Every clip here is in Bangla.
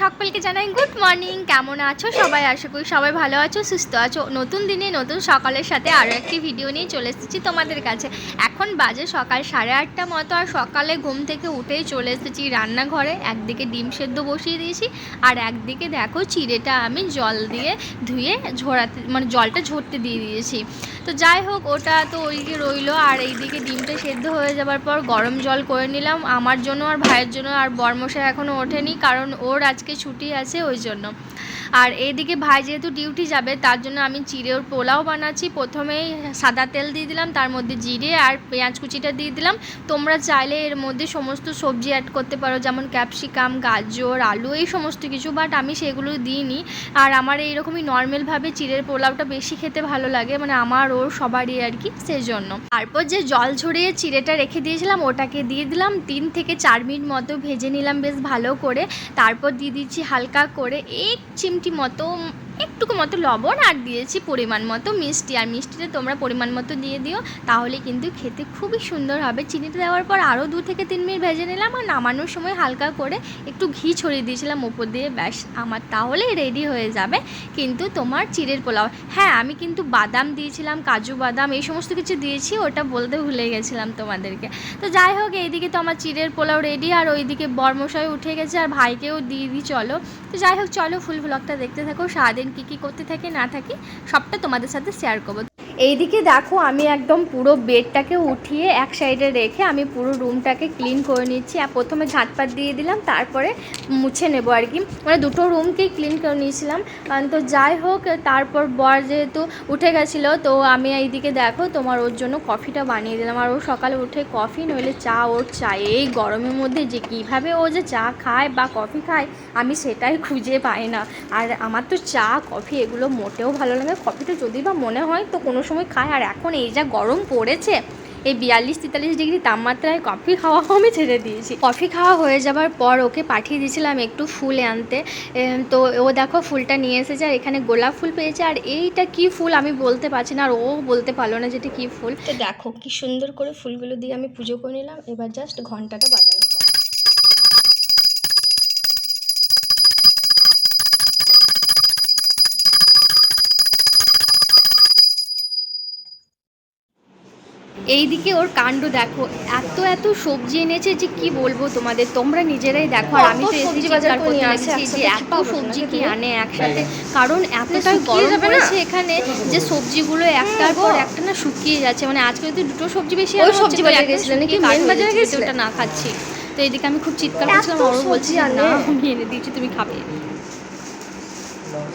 সকলকে জানাই গুড মর্নিং। কেমন আছো সবাই? আশা করি সবাই ভালো আছো, সুস্থ আছো। নতুন দিনে নতুন সকালের সাথে আরও একটি ভিডিও নিয়ে চলে এসেছি তোমাদের কাছে। এখন বাজে সকাল সাড়ে আটটা মতো আর সকালে ঘুম থেকে উঠেই চলে এসেছি রান্নাঘরে। একদিকে ডিম সেদ্ধ বসিয়ে দিয়েছি আর একদিকে দেখো চিড়েটা আমি জল দিয়ে ধুয়ে ঝোড়াতে মানে জলটা ঝরতে দিয়ে দিয়েছি। তো যাই হোক, ওটা তো ওইদিকে রইল। আর এইদিকে ডিমটা সেদ্ধ হয়ে যাবার পর গরম জল করে নিলাম। আমার জন্য আর ভাইয়ের জন্য আর বরমশাই এখনও ওঠেনি, কারণ ওর আজকে ছুটি আছে ওই জন্য। আর এইদিকে ভাই যেহেতু ডিউটি যাবে, তার জন্য আমি চিড়ের পোলাও বানাচ্ছি। প্রথমেই সাদা তেল দিয়ে দিলাম, তার মধ্যে জিরে আর পেঁয়াজ কুচিটা দিয়ে দিলাম। তোমরা চাইলে এর মধ্যে সমস্ত সবজি অ্যাড করতে পারো, যেমন ক্যাপসিকাম গাজর, আলু, এই সমস্ত কিছু বাট আমি সেগুলো দিইনি। আর আমার এইরকমই নর্মালভাবে চিড়ের পোলাওটা বেশি খেতে ভালো লাগে মানে আমার ওর সবারই আর কি সেই জন্য তারপর যে জল ছড়িয়ে চিড়েটা রেখে দিয়েছিলাম, ওটাকে দিয়ে দিলাম। তিন থেকে চার মিনিট মতো ভেজে নিলাম বেশ ভালো করে। তারপর দিয়ে দিচ্ছি হালকা করে এক চিমটি মতো একটুকু মতো লবণ আর দিয়েছি পরিমাণ মতো মিষ্টি। আর মিষ্টিটা তোমরা পরিমাণ মতো দিয়ে দিও, তাহলে কিন্তু খেতে খুবই সুন্দর হবে। চিনিটা দেওয়ার পর আরও দু থেকে তিন মিনিট ভেজে নিলাম আর নামানোর সময় হালকা করে একটু ঘি ছড়িয়ে দিয়েছিলাম উপর দিয়ে। ব্যাস, আমার তাহলেই রেডি হয়ে যাবে। কিন্তু তোমার চিড়ের পোলাও। হ্যাঁ আমি কিন্তু বাদাম দিয়েছিলাম, কাজু বাদাম, এই সমস্ত কিছু দিয়েছি, ওটা বলতে ভুলে গেছিলাম তোমাদেরকে। তো যাই হোক, এইদিকে তো আমার চিড়ের পোলাও রেডি আর ওইদিকে বর্মশাই উঠে গেছে আর ভাইকেও দিয়ে দিই, চলো। তো যাই হোক, চলো ফুল ব্লগটা দেখতে থাকো। সারাদিন কী কী করতে থাকি না থাকি সবটা তোমাদের সাথে শেয়ার করব। এইদিকে দেখো, আমি একদম পুরো বেডটাকে উঠিয়ে এক সাইডে রেখে আমি পুরো রুমটাকে ক্লিন করে নিচ্ছি। আর প্রথমে ঝাঁটপাট দিয়ে দিলাম, তারপরে মুছে নেব আর কি। মানে দুটো রুমকেই ক্লিন করে নিয়েছিলাম। তো যাই হোক, তারপর বর যেহেতু উঠে গেছিল, তো আমি এইদিকে দেখো, তোমার ওর জন্য কফিটা বানিয়ে দিলাম। আর ও সকালে উঠে কফি, নইলে চা, ওর চাই এই গরমের মধ্যে যে কীভাবে ও যে চা খায় বা কফি খায়, আমি সেটাই খুঁজে পাই না। আর আমার তো চা, কফি, এগুলো মোটেও ভালো লাগে কফিটা যদি বা মনে হয়, তো কোনো সময় খায়, আর এখন এই যা গরম পড়েছে, এই বিয়াল্লিশ তেতাল্লিশ ডিগ্রি তাপমাত্রায় কফি খাওয়া আমি ছেড়ে দিয়েছি। কফি খাওয়া হয়ে যাবার পর ওকে পাঠিয়ে দিয়েছিলাম একটু ফুল আনতে। তো ও দেখো ফুলটা নিয়ে এসেছে, আর এখানে গোলাপ ফুল পেয়েছে, আর এইটা কি ফুল আমি বলতে পারছি না, আর ও বলতে পারল না যেটা কি ফুল। তো দেখো কি সুন্দর করে ফুলগুলো দিয়ে আমি পুজো করে নিলাম, এবার জাস্ট ঘন্টাটা বাজানোর পর এইদিকে ওর কাণ্ড দেখো এত এত সবজি এনেছে যে কি বলব তোমাদের? তোমরা নিজেরাই দেখো আর আমি তো সবজি বাজার করতে লাগছি যে এত সবজি কি আনে একসাথে? কারণ এতটাই শুকিয়ে গরম? পড়েছে এখানে যে সবজিগুলো একটার পর একটা না শুকিয়ে যাচ্ছে। মানে আজকে যদি দুটো সবজি বেশি ওই আনা হচ্ছে, সবজি তো বাজারে গেছিলে নাকি? মেন বাজারে গেছিলে? ওটা না খাচ্ছি। তো এদিকে আমি খুব চিৎকার করছিলাম ওরও বলছি না আমি এনে দিয়েছি তুমি খাবে।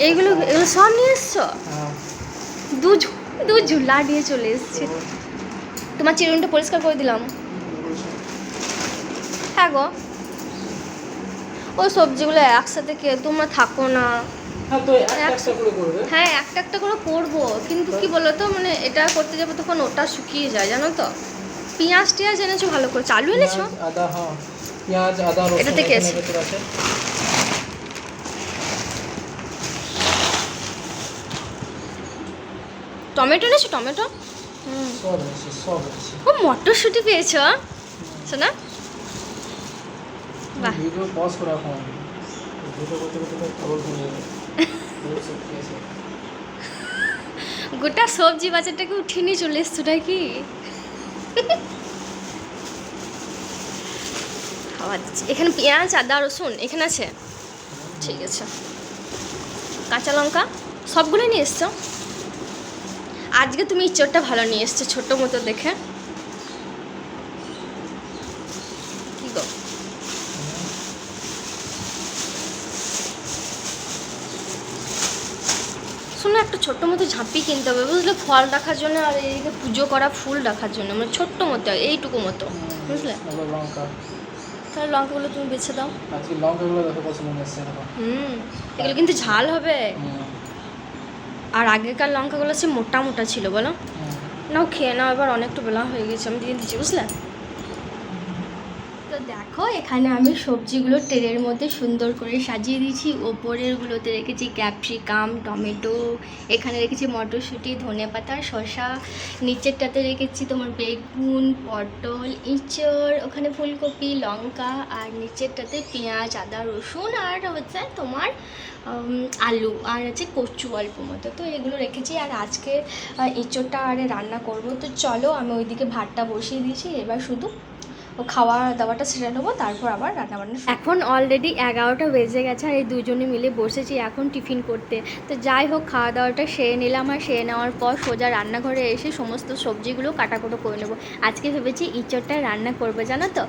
এইগুলো এগুলো সব নিয়ে এসছো? দু দু ঝুলা নিয়ে চলে এসেছে। তোমার চিরুনটা পরিষ্কার করে দিলাম। হ্যাঁ গো। ওই সবজিগুলো একসাথে কে তোমরা থাকো না। হ্যাঁ একটা একটা করে করবে। হ্যাঁ একটা একটা করে করব। কিন্তু কি বলো তো মানে এটা করতে যাব তখন ওটা শুকিয়ে যায় জানো তো? পেঁয়াজ টিয়াজ এনেছো ভালো করে? চালু এনেছো? আদা হ্যাঁ। পেঁয়াজ আদা রসুন এটা থেকে আছে। টমেটো এনেছো টমেটো? ও মটরশুঁটি পেয়েছ শোনা বাহ। ভিডিও পজ করে রাখো ভিডিও করতে করতে খবর যাবে। বহুত সবজি আছে। গোটা সবজি বাজারটাকে উঠিয়ে নিয়ে চলে এসছো নাকি? খাওয়া দিচ্ছি। এখানে পেঁয়াজ আদা রসুন এখানে আছে? ঠিক আছে। কাঁচা লঙ্কা সবগুলো নিয়ে এসছো? আজকে তুমি ইচ্চরটা ভালো নিয়ে এসছো ছোটো মতো দেখে। কি গো? শোনো একটা ছোট্ট মতো ঝাঁপি কিনতে হবে বুঝলে? ফল রাখার জন্য আর এইদিকে পুজো করা ফুল রাখার জন্য মানে ছোট্ট মতো এইটুকু মতো বুঝলে? লঙ্কা। তাহলে লঙ্কাগুলো তুমি বেছে দাও। লঙ্কাগুলো দেখো হুম এগুলো কিন্তু ঝাল হবে। আর আগেকার লঙ্কাগুলো সে মোটা মোটা ছিল, বলো। নাও খেয়ে নাও, এবার অনেকটা বেলা হয়ে গেছে, আমি দিয়ে দিচ্ছি, বুঝলে তো দেখো এখানে আমি সবজিগুলো ট্রেনের মধ্যে সুন্দর করে সাজিয়ে দিয়েছি। ওপরেরগুলোতে রেখেছি ক্যাপসিকাম টমেটো এখানে রেখেছি মটরশুঁটি ধনেপাতা শসা নিচেরটাতে রেখেছি তোমার বেগুন পটল ইঁচড় ওখানে ফুলকপি লঙ্কা আর নিচেরটাতে পেঁয়াজ আদা রসুন আর হচ্ছে তোমার আলু আর আছে কচু অল্প মতো। তো এগুলো রেখেছি আর আজকে আহ, এঁচোড়টা আরে রান্না করব। তো চলো আমি ওইদিকে ভাতটা বসিয়ে দিয়েছি এবার শুধু খাওয়া দাওয়াটা সেরে নেব তারপর আবার রান্না বান্না এখন অলরেডি এগারোটা বেজে গেছে আর এই দুজনে মিলে বসেছি এখন টিফিন করতে। তো যাই হোক খাওয়া দাওয়াটা সেরে নিলাম আর সেরে নেওয়ার পর সোজা রান্নাঘরে এসে সমস্ত সবজিগুলো কাটাকুটো করে নেব। আজকে ভেবেছি ইঁচড়টা রান্না করবে জানো তো?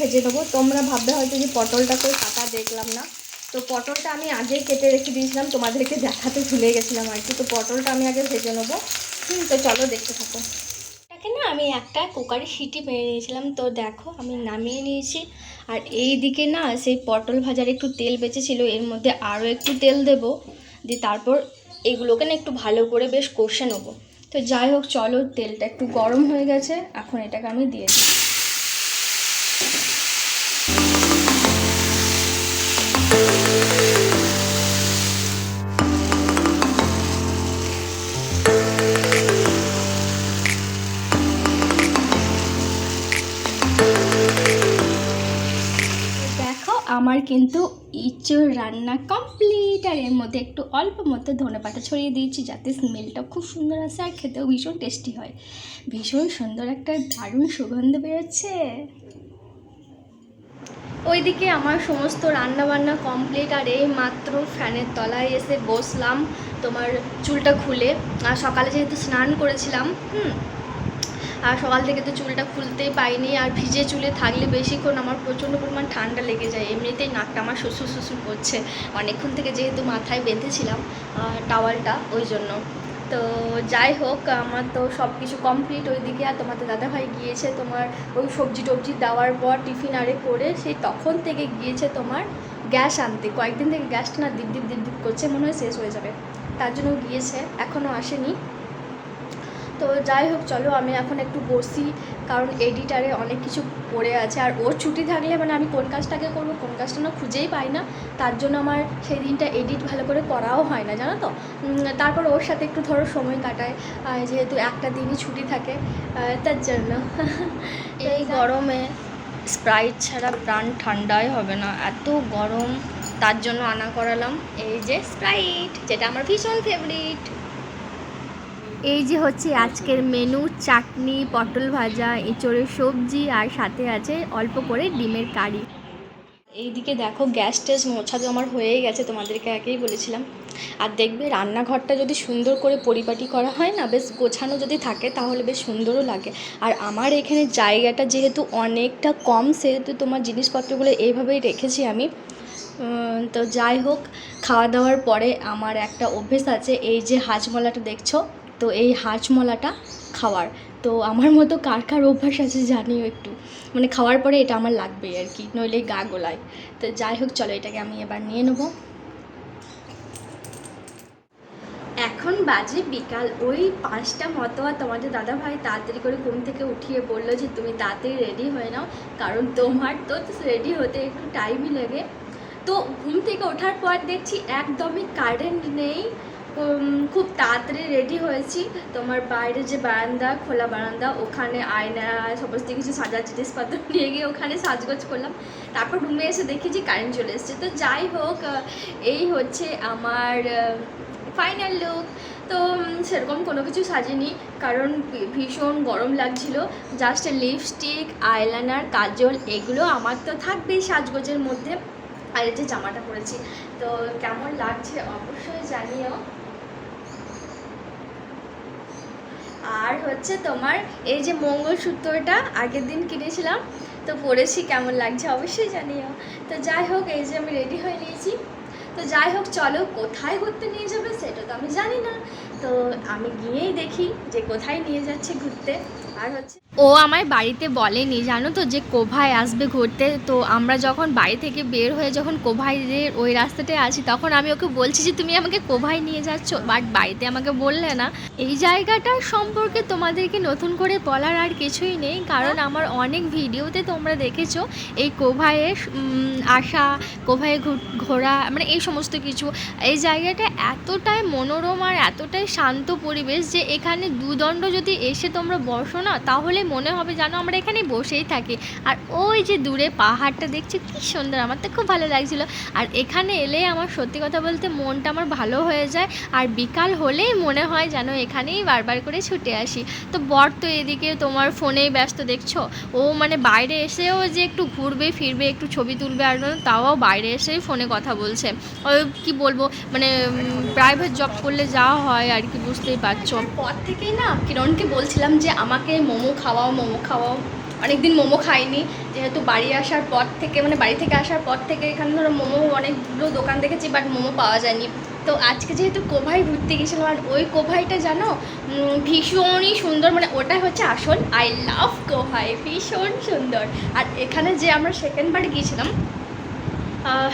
ভেজে নেব। তোমরা ভাববে হয়তো যে পটলটা কই কাটা দেখলাম না। তো পটলটা আমি আগেই কেটে রেখে দিয়েছিলাম, তোমাদেরকে দেখাতে ভুলে গেছিলাম আর কি। তো পটলটা আমি আগে ভেজে নেব। হুম, তো চলো দেখতে থাকো। এটাকে না আমি একটা কুকারে সিটি মেরে নিয়েছিলাম। তো দেখো, আমি নামিয়ে নিয়েছি। আর এই দিকে না সেই পটল ভাজার একটু তেল বেঁচেছিল, এর মধ্যে আরও একটু তেল দেব। দিয়ে তারপর এগুলোকে না একটু ভালো করে বেশ কষে নেব। তো যাই হোক, চলো তেলটা একটু গরম হয়ে গেছে। এখন এটাকে আমি দিয়ে দিই। আমার কিন্তু ইঁচড় রান্না কমপ্লিট আর এর মধ্যে একটু অল্প মতো ধনেপাতা ছড়িয়ে দিয়েছি যাতে স্মেলটা খুব সুন্দর আসে আর খেতেও ভীষণ টেস্টি হয়। ভীষণ সুন্দর একটা দারুণ সুগন্ধ বেরোচ্ছে। ওইদিকে আমার সমস্ত রান্না বান্না কমপ্লিট আর এই মাত্র ফ্যানের তলায় এসে বসলাম তোমার চুলটা খুলে। আর সকালে যেহেতু স্নান করেছিলাম, হুম আর সকাল থেকে তো চুলটা খুলতেই পাইনি আর ভিজে চুলে থাকলে বেশিক্ষণ আমার প্রচণ্ড পরিমাণ ঠান্ডা লেগে যায়। এমনিতেই নাকটা আমার শ্বশুর শ্বশুর করছে। অনেকক্ষণ থেকে যেহেতু মাথায় বেঁধেছিলাম টাওয়ালটা ওই জন্য। তো যাই হোক, আমার তো সব কিছু কমপ্লিট ওইদিকে। আর তোমাদের দাদাভাই গিয়েছে তোমার ওই সবজি টবজি দেওয়ার পর টিফিন আরে করে, সেই তখন থেকে গিয়েছে তোমার গ্যাস আনতে। কয়েকদিন থেকে গ্যাসটা না দিপ দিপ দিপ দিপ করছে, মনে হয় শেষ হয়ে যাবে। তার জন্য গিয়েছে, এখনও আসেনি। তো যাই হোক চলো আমি এখন একটু বসি কারণ এডিটারে অনেক কিছু পড়ে আছে। আর ওর ছুটি থাকলে মানে আমি কোন কাজটাকে করব কোন কাজটা না খুঁজেই পাই না। তার জন্য আমার সেই দিনটা এডিট ভালো করে করাও হয় না জানো তো? তারপর ওর সাথে একটু ধরো সময় কাটায় যেহেতু একটা দিনই ছুটি থাকে তার জন্য। এই গরমে স্প্রাইট ছাড়া প্রাণ ঠান্ডাই হবে না। এত গরম তার জন্য আনা করালাম। এই যে স্প্রাইট যেটা আমার ভীষণ ফেভারিট এই যে হচ্ছে আজকের মেনু চাটনি, পটল ভাজা, এঁচড়ের সবজি আর সাথে আছে অল্প করে ডিমের কারি। এইদিকে দেখো গ্যাস ট্যাস মোছা তো আমার হয়েই গেছে, তোমাদেরকে একেই বলেছিলাম। আর দেখবে রান্নাঘরটা যদি সুন্দর করে পরিপাটি করা হয় না, বেশ গোছানো যদি থাকে, তাহলে বেশ সুন্দরও লাগে। আর আমার এখানে জায়গাটা যেহেতু অনেকটা কম, সেহেতু তোমার জিনিসপত্রগুলো এইভাবেই রেখেছি আমি। তো যাই হোক, খাওয়া দাওয়ার পরে আমার একটা অভ্যেস আছে, এই যে হাজমলাটা দেখছ? তো এই হাজমলাটা খাওয়ার। তো আমার মতো কার কার অভ্যাস আছে জানিও একটু। মানে খাওয়ার পরে এটা আমার লাগবেই আর কি, নইলে গা গোলায়। তো যাই হোক, চলো এটাকে আমি এবার নিয়ে নেব। এখন বাজে বিকাল, ওই পাঁচটা মতো, আর তোমাদের দাদা ভাই তাড়াতাড়ি করে ঘুম থেকে উঠিয়ে বলল যে, তুমি তাড়াতাড়ি রেডি হয়ে নাও, কারণ তোমার তো রেডি হতে একটু টাইমই লাগে। তো ঘুম থেকে ওঠার পর দেখছি একদমই কারেন্ট নেই খুব তাড়াতাড়ি রেডি হয়েছি। তোমার বাইরে যে বারান্দা, খোলা বারান্দা, ওখানে আয়না, সমস্ত কিছু সাজার জিনিসপত্র নিয়ে গিয়ে ওখানে সাজগোজ করলাম। তারপর রুমে এসে দেখি যে কারেন্ট চলে এসেছে। তো যাই হোক এই হচ্ছে আমার ফাইনাল লুক তো সেরকম কোনো কিছু সাজিনি, কারণ ভীষণ গরম লাগছিল। জাস্ট লিপস্টিক আইলাইনার কাজল, এগুলো আমার তো থাকবেই সাজগোজের মধ্যে। আর যে জামাটা পরেছি। তো কেমন লাগছে অবশ্যই জানিও। আর হচ্ছে তোমার এই যে মঙ্গলসূত্রটা আগের দিন কিনেছিলাম, তো পরেছি কেমন লাগছে অবশ্যই জানিও। তো যাই হোক, এই যে আমি রেডি হয়ে নিয়েছি। তো যাই হোক, চলো কোথায় ঘুরতে নিয়ে যাবে সেটা তো আমি জানি না। তো আমি গিয়েই দেখি যে কোথায় নিয়ে যাচ্ছে ঘুরতে। আর হচ্ছে ও আমায় বাড়িতে বলেনি জানো তো যে কোভায় আসবে ঘুরতে? তো আমরা যখন বাড়ি থেকে বের হয়ে যখন কোভাইয়ের ওই রাস্তাটায় আছি তখন আমি ওকে বলছি যে তুমি আমাকে কোভায় নিয়ে যাচ্ছ? বাট বাড়িতে আমাকে বললে না। এই জায়গাটার সম্পর্কে তোমাদেরকে নতুন করে বলার আর কিছুই নেই কারণ আমার অনেক ভিডিওতে তোমরা দেখেছ এই কোভায়ে আসা কোভায়ে ঘোরা মানে এই সমস্ত কিছু। এই জায়গাটা এতটাই মনোরম আর এতটাই শান্ত পরিবেশ যে এখানে দুদণ্ড যদি এসে তোমরা বসো না তাহলে মনে হবে জানো আমরা এখানে বসেই থাকি। আর ওই যে দূরে পাহাড়টা দেখছি, কি সুন্দর! আমার তো খুব ভালো লাগছিল। আর এখানে এলে আমার সত্যি কথা বলতে মনটা আমার ভালো হয়ে যায়। আর বিকাল হলেই মনে হয় যেন এখানেই বারবার করে ছুটে আসি। তো বর তো এদিকে তোমার ফোনেই ব্যস্ত, দেখছ? ও মানে বাইরে এসেও যে একটু ঘুরবে, ফিরবে, একটু ছবি তুলবে আর তাও বাইরে এসেই ফোনে কথা বলছে। ওই কি বলব? মানে প্রাইভেট জব করলে যা হয় আর কি, বুঝতেই পারছ। পর থেকেই না, কিরণকে বলছিলাম যে আমাকে মোমো খাওয়াও মোমো খাওয়াও। অনেকদিন মোমো খাইনি, যেহেতু বাড়ি আসার পর থেকে মানে বাড়ি থেকে আসার পর থেকে এখানে ধরো মোমো অনেকগুলো দোকান দেখেছি বাট মোমো পাওয়া যায়নি। তো আজকে যেহেতু কোভাই ঘুরতে গেছিলাম, আর ওই কোভাইটা জানো ভীষণই সুন্দর মানে ওটাই হচ্ছে আসল। আই লাভ কোভাই, ভীষণ সুন্দর। আর এখানে যে আমরা সেকেন্ড বার গিয়েছিলাম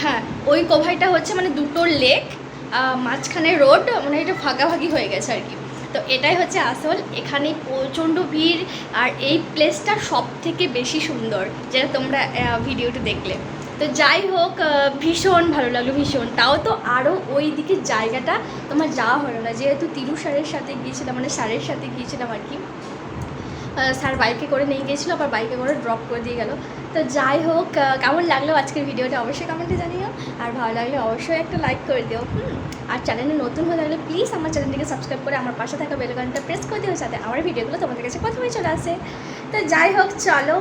হ্যাঁ ওই কোভাইটা হচ্ছে মানে দুটো লেক মাঝখানে রোড মানে এটা ভাগাভাগি হয়ে গেছে আর কি। তো এটাই হচ্ছে আসল। এখানে প্রচণ্ড ভিড় আর এই প্লেসটা সব থেকে বেশি সুন্দর যেটা তোমরা ভিডিওটি দেখলে। তো যাই হোক ভীষণ ভালো লাগল, ভীষণ। তাও তো আরও ওই দিকে জায়গাটা তোমার যাওয়া হলো না। যেহেতু তিরু স্যারের সাথে গিয়েছিলাম মানে স্যারের সাথে গিয়েছিলাম আর কি। স্যার বাইকে করে নিয়ে গিয়েছিল, আবার বাইকে করে ড্রপ করে দিয়ে গেল। তো যাই হোক কেমন লাগল আজকের ভিডিওটা অবশ্যই কমেন্টে জানিও। আর ভালো লাগলে অবশ্যই একটা লাইক করে দিও, হুম। আর চ্যানেলে নতুন হয়ে থাকলে প্লিজ আমার চ্যানেলটিকে সাবস্ক্রাইব করে আমার পাশে থাকা বেলগানটা প্রেস করে দিও, যাতে আমার ভিডিওগুলো তোমাদের কাছে প্রথমেই চলে আসে। তো যাই হোক, চলো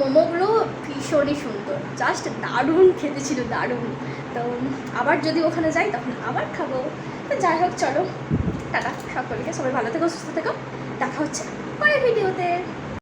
মোমোগুলো ভীষণই সুন্দর। জাস্ট দারুণ খেতে ছিল, দারুণ। তো আবার যদি ওখানে যাই, তখন আবার খাব। তো যাই হোক, চলো, টাটা, সকলকে। সবাই ভালো থেকো, সুস্থ থেকো। দেখা হচ্ছে। পরের ভিডিওতে।